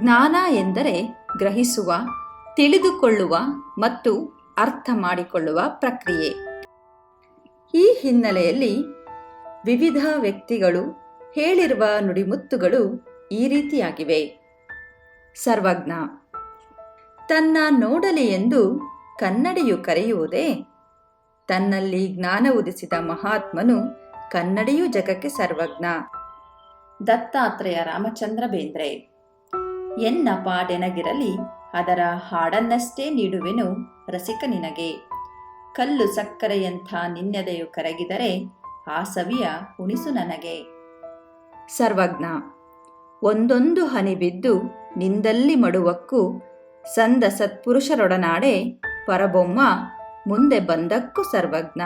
ಜ್ಞಾನ ಎಂದರೆ ಗ್ರಹಿಸುವ, ತಿಳಿದುಕೊಳ್ಳುವ ಮತ್ತು ಅರ್ಥ ಮಾಡಿಕೊಳ್ಳುವ ಪ್ರಕ್ರಿಯೆ. ಈ ಹಿನ್ನೆಲೆಯಲ್ಲಿ ವಿವಿಧ ವ್ಯಕ್ತಿಗಳು ಹೇಳಿರುವ ನುಡಿಮುತ್ತುಗಳು ಈ ರೀತಿಯಾಗಿವೆ. ಸರ್ವಜ್ಞ, ತನ್ನ ನೋಡಲಿ ಎಂದು ಕನ್ನಡಿಯು ಕರೆಯುವುದೇ? ತನ್ನಲ್ಲಿ ಜ್ಞಾನ ಉದಿಸಿದ ಮಹಾತ್ಮನು ಕನ್ನಡಿಯು ಜಗಕ್ಕೆ ಸರ್ವಜ್ಞ. ದತ್ತಾತ್ರೇಯ ರಾಮಚಂದ್ರ ಬೇಂದ್ರೆ. ಎನ್ನ ಪಾಡೆನಗಿರಲಿ, ಅದರ ಹಾಡನ್ನಷ್ಟೇ ನೀಡುವೆನು ರಸಿಕ ನಿನಗೆ. ಕಲ್ಲು ಸಕ್ಕರೆಯಂಥ ನಿನ್ನೆದೆಯು ಕರಗಿದರೆ ಆ ಸವಿಯ ಉಣಿಸು ನನಗೆ. ಸರ್ವಜ್ಞ, ಒಂದೊಂದು ಹನಿ ಬಿದ್ದು ನಿಂದಲ್ಲಿ ಮಡುವಕ್ಕೂ ಸಂದ ಸತ್ಪುರುಷರೊಡನಾಡೆ ಪರಬೊಮ್ಮ ಮುಂದೆ ಬಂದಕ್ಕೂ ಸರ್ವಜ್ಞ.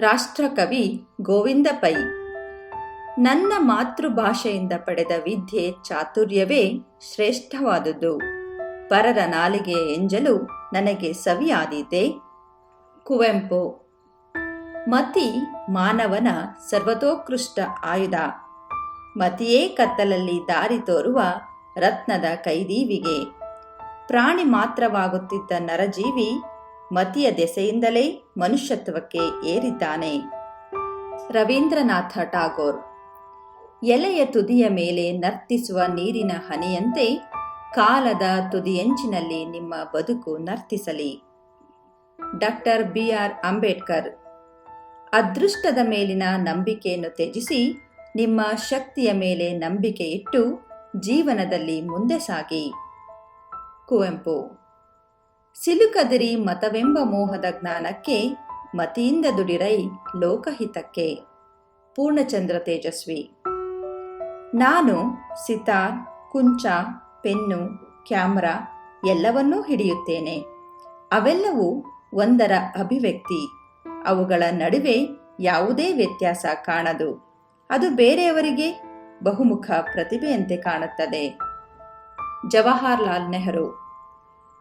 ರಾಷ್ಟ್ರಕವಿ ಗೋವಿಂದ ಪೈ ನನ್ನ ಮಾತೃಭಾಷೆಯಿಂದ ಪಡೆದ ವಿದ್ಯೆ ಚಾತುರ್ಯವೇ ಶ್ರೇಷ್ಠವಾದುದು. ಪರರ ನಾಲಿಗೆ ಎಂಜಲು ನನಗೆ ಸವಿಯಾದೀತೆ. ಕುವೆಂಪು. ಮತಿ ಮಾನವನ ಸರ್ವತೋತ್ಕೃಷ್ಟ ಆಯುಧ. ಮತಿಯೇ ಕತ್ತಲಲ್ಲಿ ದಾರಿ ತೋರುವ ರತ್ನದ ಕೈದೀವಿಗೆ. ಪ್ರಾಣಿ ಮಾತ್ರವಾಗುತ್ತಿದ್ದ ನರಜೀವಿ ಮತಿಯ ದೆಸೆಯಿಂದಲೇ ಮನುಷ್ಯತ್ವಕ್ಕೆ ಏರಿದ್ದಾನೆ. ರವೀಂದ್ರನಾಥ ಟಾಗೋರ್ ಎಲೆಯ ತುದಿಯ ಮೇಲೆ ನರ್ತಿಸುವ ನೀರಿನ ಹನಿಯಂತೆ ಕಾಲದ ತುದಿಯಂಚಿನಲ್ಲಿ ನಿಮ್ಮ ಬದುಕು ನರ್ತಿಸಲಿ. ಡಾಕ್ಟರ್ ಬಿ ಆರ್ ಅಂಬೇಡ್ಕರ್, ಅದೃಷ್ಟದ ಮೇಲಿನ ನಂಬಿಕೆಯನ್ನು ತ್ಯಜಿಸಿ ನಿಮ್ಮ ಶಕ್ತಿಯ ಮೇಲೆ ನಂಬಿಕೆ ಇಟ್ಟು ಜೀವನದಲ್ಲಿ ಮುಂದೆ ಸಾಗಿ. ಕುವೆಂಪು, ಸಿಲುಕದಿರಿ ಮತವೆಂಬ ಮೋಹದ ಜ್ಞಾನಕ್ಕೆ ಮತಿಯಿಂದ ದುಡಿರೈ ಲೋಕಹಿತಕ್ಕೆ. ಪೂರ್ಣಚಂದ್ರ ತೇಜಸ್ವಿ. ನಾನು ಸಿತಾರ್ ಕುಂಚ, ಪೆನ್ನು, ಕ್ಯಾಮ್ರಾ ಎಲ್ಲವನ್ನೂ ಹಿಡಿಯುತ್ತೇನೆ. ಅವೆಲ್ಲವೂ ಒಂದರ ಅಭಿವ್ಯಕ್ತಿ. ಅವುಗಳ ನಡುವೆ ಯಾವುದೇ ವ್ಯತ್ಯಾಸ ಕಾಣದು. ಅದು ಬೇರೆಯವರಿಗೆ ಬಹುಮುಖ ಪ್ರತಿಭೆಯಂತೆ ಕಾಣುತ್ತದೆ. ಜವಾಹರ್ಲಾಲ್ ನೆಹರು.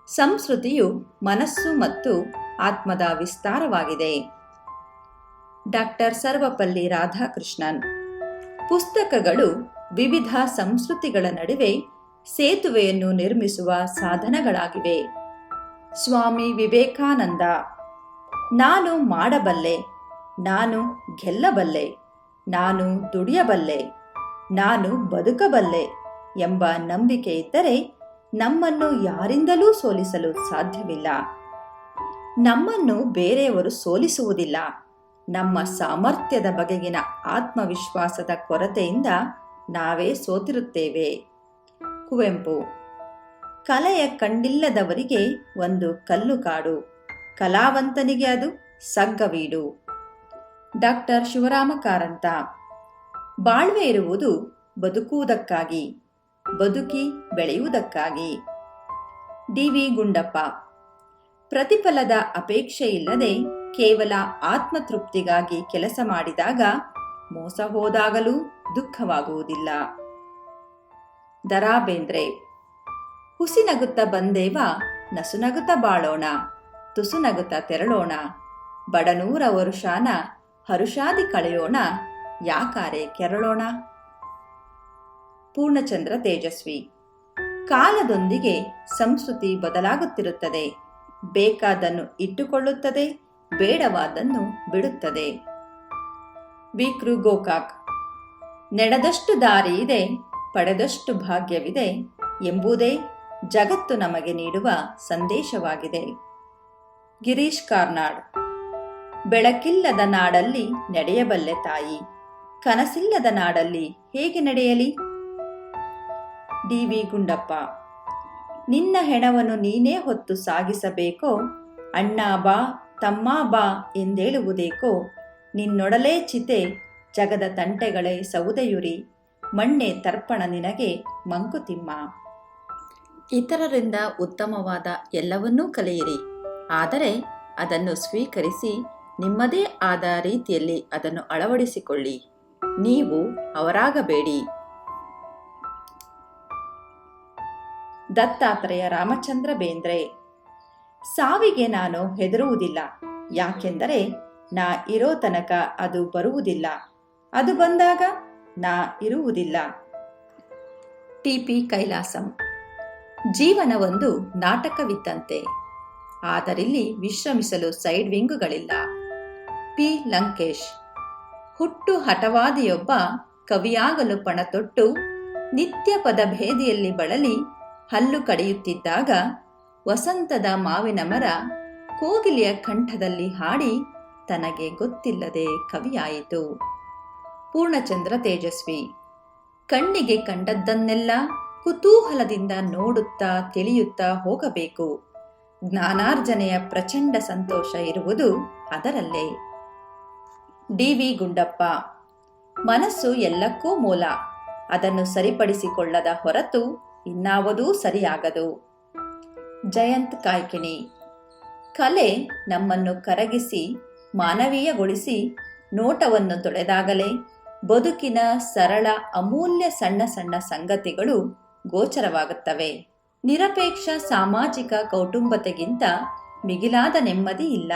ಸಂಸ್ಕೃತಿಯು ಮನಸ್ಸು ಮತ್ತು ಆತ್ಮದ ವಿಸ್ತಾರವಾಗಿದೆ. ಡಾಕ್ಟರ್ ಸರ್ವಪಲ್ಲಿ ರಾಧಾಕೃಷ್ಣನ್. ಪುಸ್ತಕಗಳು ವಿವಿಧ ಸಂಸ್ಕೃತಿಗಳ ನಡುವೆ ಸೇತುವೆಯನ್ನು ನಿರ್ಮಿಸುವ ಸಾಧನಗಳಾಗಿವೆ. ಸ್ವಾಮಿ ವಿವೇಕಾನಂದ, ನಾನು ಮಾಡಬಲ್ಲೆ, ನಾನು ಗೆಲ್ಲಬಲ್ಲೆ, ನಾನು ದುಡಿಯಬಲ್ಲೆ, ನಾನು ಬದುಕಬಲ್ಲೆ ಎಂಬ ನಂಬಿಕೆ ಇದ್ದರೆ ನಮ್ಮನ್ನು ಯಾರಿಂದಲೂ ಸೋಲಿಸಲು ಸಾಧ್ಯವಿಲ್ಲ. ನಮ್ಮನ್ನು ಬೇರೆಯವರು ಸೋಲಿಸುವುದಿಲ್ಲ. ನಮ್ಮ ಸಾಮರ್ಥ್ಯದ ಬಗೆಗಿನ ಆತ್ಮವಿಶ್ವಾಸದ ಕೊರತೆಯಿಂದ ನಾವೇ ಸೋತಿರುತ್ತೇವೆ. ಕುವೆಂಪು. ಕಲೆಯ ಕಂಡಿಲ್ಲದವರಿಗೆ ಒಂದು ಕಲ್ಲು ಕಾಡು. ಕಲಾವಂತನಿಗೆ ಅದು ಸಗ್ಗವೀಡು. ಡಾಕ್ಟರ್ ಶಿವರಾಮ ಕಾರಂತ ಬಾಳ್ವೆ ಇರುವುದು ಬದುಕುವುದಕ್ಕಾಗಿ, ಬದುಕಿ ಬೆಳೆಯುವುದಕ್ಕಾಗಿ. ಡಿ. ವಿ. ಗುಂಡಪ್ಪ. ಪ್ರತಿಫಲದ ಅಪೇಕ್ಷೆ ಇಲ್ಲದೆ ಕೇವಲ ಆತ್ಮತೃಪ್ತಿಗಾಗಿ ಕೆಲಸ ಮಾಡಿದಾಗ ಮೋಸ ಹೋದಾಗಲೂ ದುಃಖವಾಗುವುದಿಲ್ಲ. ದರಾ ಬೇಂದ್ರೆ ಹುಸಿನಗುತ್ತ ಬಂದೇವ ನಸುನಗುತ್ತ ಬಾಳೋಣ ತುಸುನಗುತ್ತ ತೆರಳೋಣ, ಬಡನೂರ ವರುಷಾನ, ಹರುಷಾದಿ ಕಳೆಯೋಣ, ಯಾಕಾರೆ ಕೆರಳೋಣ? ಪೂರ್ಣಚಂದ್ರ ತೇಜಸ್ವಿ, ಕಾಲದೊಂದಿಗೆ ಸಂಸ್ಕೃತಿ ಬದಲಾಗುತ್ತಿರುತ್ತದೆ, ಬೇಕಾದನ್ನು ಇಟ್ಟುಕೊಳ್ಳುತ್ತದೆ, ಬೇಡವಾದನ್ನು ಬಿಡುತ್ತದೆ. ವಿಕ್ರು ಗೋಕಾಕ್. ನಡೆದಷ್ಟು ದಾರಿ ಇದೆ ಪಡೆದಷ್ಟು ಭಾಗ್ಯವಿದೆ ಎಂಬುದೇ ಜಗತ್ತು ನಮಗೆ ನೀಡುವ ಸಂದೇಶವಾಗಿದೆ. ಗಿರೀಶ್ ಕಾರ್ನಾಡ್. ಬೆಳಕಿಲ್ಲದ ನಾಡಲ್ಲಿ ನಡೆಯಬಲ್ಲೆ ತಾಯಿ. ಕನಸಿಲ್ಲದ ನಾಡಲ್ಲಿ ಹೇಗೆ ನಡೆಯಲಿ? D V Gundappa. ನಿನ್ನ ಹೆಣವನ್ನು ನೀನೇ ಹೊತ್ತು ಸಾಗಿಸಬೇಕೋ? ಅಣ್ಣ ಬಾ, ತಮ್ಮ ಬಾ ಎಂದೇಳುವುದೇಕೋ? ನಿನ್ನೊಡಲೇ ಚಿತೆ, ಜಗದ ತಂಟೆಗಳೇ ಸೌದೆಯುರಿ, ಮಣ್ಣೆ ತರ್ಪಣ ನಿನಗೆ ಮಂಕುತಿಮ್ಮ. ಇತರರಿಂದ ಉತ್ತಮವಾದ ಎಲ್ಲವನ್ನೂ ಕಲಿಯಿರಿ. ಆದರೆ ಅದನ್ನು ಸ್ವೀಕರಿಸಿ ನಿಮ್ಮದೇ ಆದ ರೀತಿಯಲ್ಲಿ ಅದನ್ನು ಅಳವಡಿಸಿಕೊಳ್ಳಿ. ನೀವು ಅವರಾಗಬೇಡಿ. ದತ್ತಾತ್ರೇಯ ರಾಮಚಂದ್ರ ಬೇಂದ್ರೆ, ಸಾವಿಗೆ ನಾನು ಹೆದರುವುದಿಲ್ಲ. ಯಾಕೆಂದರೆ ನಾ ಇರೋ ತನಕ ಅದು ಬರುವುದಿಲ್ಲ. ಅದು ಬಂದಾಗ ನಾ ಇರುವುದಿಲ್ಲ. T P Kailasam. ಜೀವನವೊಂದು ನಾಟಕವಿದ್ದಂತೆ ಆದರಿಲ್ಲಿ ವಿಶ್ರಮಿಸಲು ಸೈಡ್ ವಿಂಗುಗಳಿಲ್ಲ. ಪಿ. ಲಂಕೇಶ್. ಹುಟ್ಟು ಹಠವಾದಿಯೊಬ್ಬ ಕವಿಯಾಗಲು ಪಣತೊಟ್ಟು ನಿತ್ಯ ಪದಭೇದಿಯಲ್ಲಿ ಬಳಲಿ ಹಲ್ಲು ಕಡಿಯುತ್ತಿದ್ದಾಗ ವಸಂತದ ಮಾವಿನ ಮರ ಕೋಗಿಲೆಯ ಕಂಠದಲ್ಲಿ ಹಾಡಿ ತನಗೆ ಗೊತ್ತಿಲ್ಲದೆ ಕವಿಯಾಯಿತು. ಪೂರ್ಣಚಂದ್ರ ತೇಜಸ್ವಿ. ಕಣ್ಣಿಗೆ ಕಂಡದ್ದನ್ನೆಲ್ಲ ಕುತೂಹಲದಿಂದ ನೋಡುತ್ತಾ ತಿಳಿಯುತ್ತಾ ಹೋಗಬೇಕು. ಜ್ಞಾನಾರ್ಜನೆಯ ಪ್ರಚಂಡ ಸಂತೋಷ ಇರುವುದು ಅದರಲ್ಲೇ. D V Gundappa. ಮನಸ್ಸು ಎಲ್ಲಕ್ಕೂ ಮೂಲ. ಅದನ್ನು ಸರಿಪಡಿಸಿಕೊಳ್ಳದ ಹೊರತು ಇನ್ನಾವುದೂ ಸರಿಯಾಗದು. ಜಯಂತ್ ಕಾಯ್ಕಿಣಿ. ಕಲೆ ನಮ್ಮನ್ನು ಕರಗಿಸಿ ಮಾನವೀಯಗೊಳಿಸಿ ನೋಟವನ್ನು ತೊಳೆದಾಗಲೇ ಬದುಕಿನ ಸರಳ ಅಮೂಲ್ಯ ಸಣ್ಣ ಸಣ್ಣ ಸಂಗತಿಗಳು ಗೋಚರವಾಗುತ್ತವೆ. ನಿರಪೇಕ್ಷ ಸಾಮಾಜಿಕ ಕೌಟುಂಬತೆಗಿಂತ ಮಿಗಿಲಾದ ನೆಮ್ಮದಿ ಇಲ್ಲ.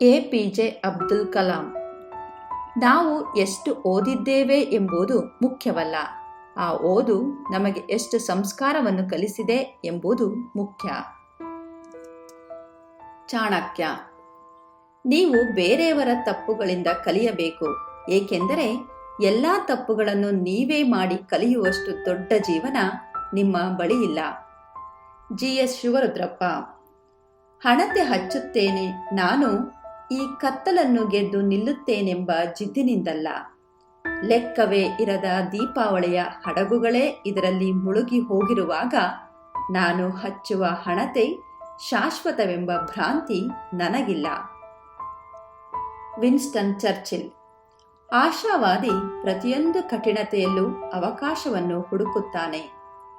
A P J Abdul Kalam, ನಾವು ಎಷ್ಟು ಓದಿದ್ದೇವೆ ಎಂಬುದು ಮುಖ್ಯವಲ್ಲ. ಆ ಓದು ನಮಗೆ ಎಷ್ಟು ಸಂಸ್ಕಾರವನ್ನು ಕಲಿಸಿದೆ ಎಂಬುದು ಮುಖ್ಯ. ಚಾಣಕ್ಯ ನೀವು ಬೇರೆಯವರ ತಪ್ಪುಗಳಿಂದ ಕಲಿಯಬೇಕು. ಏಕೆಂದರೆ ಎಲ್ಲ ತಪ್ಪುಗಳನ್ನು ನೀವೇ ಮಾಡಿ ಕಲಿಯುವಷ್ಟು ದೊಡ್ಡ ಜೀವನ ನಿಮ್ಮ ಬಳಿ ಇಲ್ಲ. ಜಿ. ಎಸ್. ಶಿವರುದ್ರಪ್ಪ. ಹಣತೆ ಹಚ್ಚುತ್ತೇನೆ. ನಾನು ಈ ಕತ್ತಲನ್ನು ಗೆದ್ದು ನಿಲ್ಲುತ್ತೇನೆಂಬ ಜಿದ್ದಿನಿಂದಲ್ಲ. ಲೆಕ್ಕವೇ ಇರದ ದೀಪಾವಳಿಯ ಹಡಗುಗಳೇ ಇದರಲ್ಲಿ ಮುಳುಗಿ ಹೋಗಿರುವಾಗ ನಾನು ಹಚ್ಚುವ ಹಣತೆ ಶಾಶ್ವತವೆಂಬ ಭ್ರಾಂತಿ ನನಗಿಲ್ಲ. Winston Churchill. ಆಶಾವಾದಿ ಪ್ರತಿಯೊಂದು ಕಠಿಣತೆಯಲ್ಲೂ ಅವಕಾಶವನ್ನು ಹುಡುಕುತ್ತಾನೆ.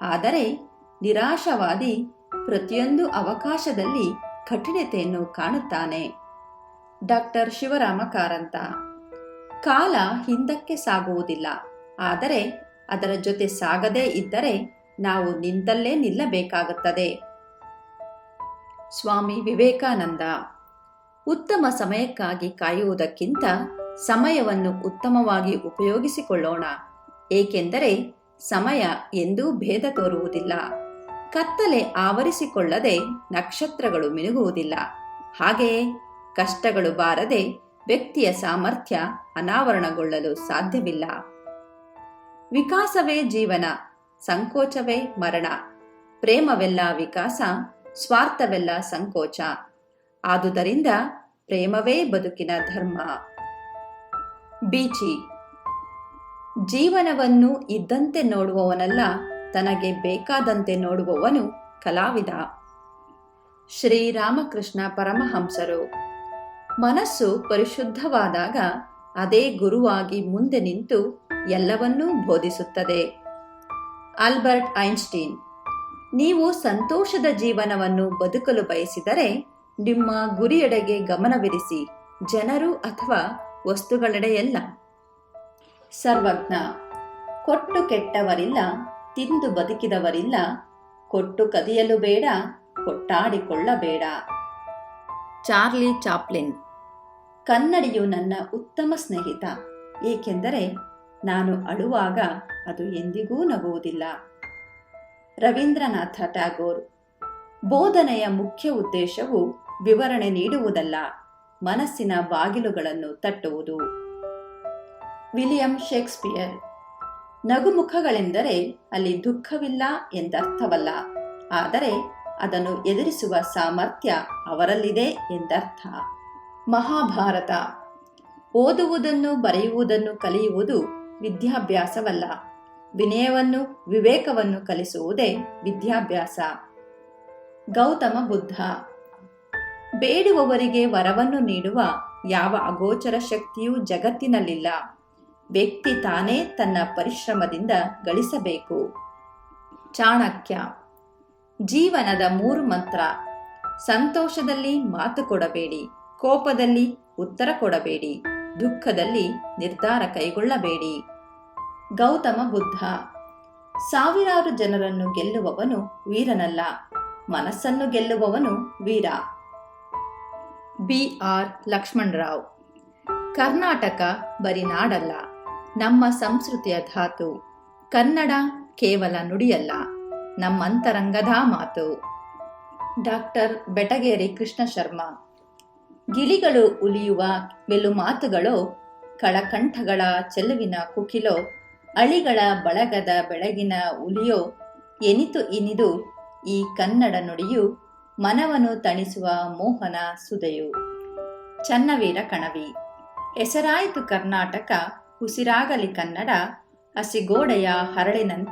ಆದರೆ ನಿರಾಶಾವಾದಿ ಪ್ರತಿಯೊಂದು ಅವಕಾಶದಲ್ಲಿ ಕಠಿಣತೆಯನ್ನು ಕಾಣುತ್ತಾನೆ. ಡಾಕ್ಟರ್ ಶಿವರಾಮ ಕಾರಂತ. ಕಾಲ ಹಿಂದಕ್ಕೆ ಸಾಗುವುದಿಲ್ಲ. ಆದರೆ ಅದರ ಜೊತೆ ಸಾಗದೇ ಇದ್ದರೆ ನಾವು ನಿಂತಲ್ಲೇ ನಿಲ್ಲಬೇಕಾಗುತ್ತದೆ. ಸ್ವಾಮಿ ವಿವೇಕಾನಂದ. ಉತ್ತಮ ಸಮಯಕ್ಕಾಗಿ ಕಾಯುವುದಕ್ಕಿಂತ ಸಮಯವನ್ನು ಉತ್ತಮವಾಗಿ ಉಪಯೋಗಿಸಿಕೊಳ್ಳೋಣ. ಏಕೆಂದರೆ ಸಮಯ ಎಂದೂ ಭೇದ ತೋರುವುದಿಲ್ಲ. ಕತ್ತಲೆ ಆವರಿಸಿಕೊಳ್ಳದೆ ನಕ್ಷತ್ರಗಳು ಮಿನುಗುವುದಿಲ್ಲ. ಹಾಗೆಯೇ ಕಷ್ಟಗಳು ಬಾರದೆ ವ್ಯಕ್ತಿಯ ಸಾಮರ್ಥ್ಯ ಅನಾವರಣಗೊಳ್ಳಲು ಸಾಧ್ಯವಿಲ್ಲ. ವಿಕಾಸವೇ ಜೀವನ, ಸಂಕೋಚವೇ ಮರಣ. ಪ್ರೇಮವೆಲ್ಲ ವಿಕಾಸ, ಸ್ವಾರ್ಥವೆಲ್ಲ ಸಂಕೋಚ. ಆದುದರಿಂದ ಪ್ರೇಮವೇ ಬದುಕಿನ ಧರ್ಮ. ಬೀಚಿ. ಜೀವನವನ್ನು ಇದ್ದಂತೆ ನೋಡುವವನಲ್ಲ, ತನಗೆ ಬೇಕಾದಂತೆ ನೋಡುವವನು ಕಲಾವಿದ. ಶ್ರೀರಾಮಕೃಷ್ಣ ಪರಮಹಂಸರು. ಮನಸ್ಸು ಪರಿಶುದ್ಧವಾದಾಗ ಅದೇ ಗುರುವಾಗಿ ಮುಂದೆ ನಿಂತು ಎಲ್ಲವನ್ನೂ ಬೋಧಿಸುತ್ತದೆ. Albert Einstein. ನೀವು ಸಂತೋಷದ ಜೀವನವನ್ನು ಬದುಕಲು ಬಯಸಿದರೆ ನಿಮ್ಮ ಗುರಿಯೆಡೆಗೆ ಗಮನವಿರಿಸಿ. ಜನರು ಅಥವಾ ವಸ್ತುಗಳೆಡೆಯಲ್ಲ. ಸರ್ವಜ್ಞ. ಕೊಟ್ಟು ಕೆಟ್ಟವರಿಲ್ಲ, ತಿಂದು ಬದುಕಿದವರಿಲ್ಲ. ಕೊಟ್ಟು ಕದಿಯಲು ಬೇಡ, ಕೊಟ್ಟಾಡಿಕೊಳ್ಳಬೇಡ. Charlie Chaplin. ಕನ್ನಡಿಯು ನನ್ನ ಉತ್ತಮ ಸ್ನೇಹಿತ. ಏಕೆಂದರೆ ನಾನು ಅಳುವಾಗ ಅದು ಎಂದಿಗೂ ನಗುವುದಿಲ್ಲ. ರವೀಂದ್ರನಾಥ ಟ್ಯಾಗೋರ್. ಬೋಧನೆಯ ಮುಖ್ಯ ಉದ್ದೇಶವು ವಿವರಣೆ ನೀಡುವುದಲ್ಲ. ಮನಸ್ಸಿನ ಬಾಗಿಲುಗಳನ್ನು ತಟ್ಟುವುದು. ವಿಲಿಯಂ ಶೇಕ್ಸ್ಪಿಯರ್, ನಗುಮುಖಗಳೆಂದರೆ ಅಲ್ಲಿ ದುಃಖವಿಲ್ಲ ಎಂದರ್ಥವಲ್ಲ. ಆದರೆ ಅದನ್ನು ಎದುರಿಸುವ ಸಾಮರ್ಥ್ಯ ಅವರಲ್ಲಿದೆ ಎಂದರ್ಥ. ಮಹಾಭಾರತ, ಓದುವುದನ್ನು ಬರೆಯುವುದನ್ನು ಕಲಿಯುವುದು ವಿದ್ಯಾಭ್ಯಾಸವಲ್ಲ. ವಿನಯವನ್ನು, ವಿವೇಕವನ್ನು ಕಲಿಸುವುದೇ ವಿದ್ಯಾಭ್ಯಾಸ. ಗೌತಮ ಬುದ್ಧ ಬೇಡುವವರಿಗೆ ವರವನ್ನು ನೀಡುವ ಯಾವ ಅಗೋಚರ ಶಕ್ತಿಯೂ ಜಗತ್ತಿನಲ್ಲಿಲ್ಲ. ವ್ಯಕ್ತಿ ತಾನೇ ತನ್ನ ಪರಿಶ್ರಮದಿಂದ ಗಳಿಸಬೇಕು. ಚಾಣಕ್ಯ. ಜೀವನದ ಮೂರು ಮಂತ್ರ. ಸಂತೋಷದಲ್ಲಿ ಮಾತು ಕೊಡಬೇಡಿ, ಕೋಪದಲ್ಲಿ ಉತ್ತರ ಕೊಡಬೇಡಿ, ದುಃಖದಲ್ಲಿ ನಿರ್ಧಾರ ಕೈಗೊಳ್ಳಬೇಡಿ. ಗೌತಮ ಬುದ್ಧ. ಸಾವಿರಾರು ಜನರನ್ನು ಗೆಲ್ಲುವವನು ವೀರನಲ್ಲ, ಮನಸ್ಸನ್ನು ಗೆಲ್ಲುವವನು ವೀರ. B R Lakshmanarao. ಕರ್ನಾಟಕ ಬರೀ ನಾಡಲ್ಲ, ನಮ್ಮ ಸಂಸ್ಕೃತಿಯ ಧಾತು. ಕನ್ನಡ ಕೇವಲ ನುಡಿಯಲ್ಲ ನಮ್ಮಂತರಂಗದ ಮಾತು. ಡಾಕ್ಟರ್ ಬೆಟಗೇರಿ ಕೃಷ್ಣ ಶರ್ಮಾ ಗಿಳಿಗಳು ಉಲಿಯುವ ಮೆಲು ಮಾತುಗಳೋ, ಕಳಕಂಠಗಳ ಚೆಲುವಿನ ಕುಕಿಲೋ, ಅಳಿಗಳ ಬಳಗದ ಬೆಳಗಿನ ಉಲಿಯೋ, ಎನಿತು ಇನಿದು ಈ ಕನ್ನಡ ನುಡಿಯು ಮನವನ್ನು ತಣಿಸುವ ಮೋಹನ ಸುದೆಯು. ಚನ್ನವೀರ ಕಣವಿ. ಹೆಸರಾಯಿತು ಕರ್ನಾಟಕ ಉಸಿರಾಗಲಿ ಕನ್ನಡ ಹಸಿಗೋಡೆಯ ಹರಳಿನಂತೆ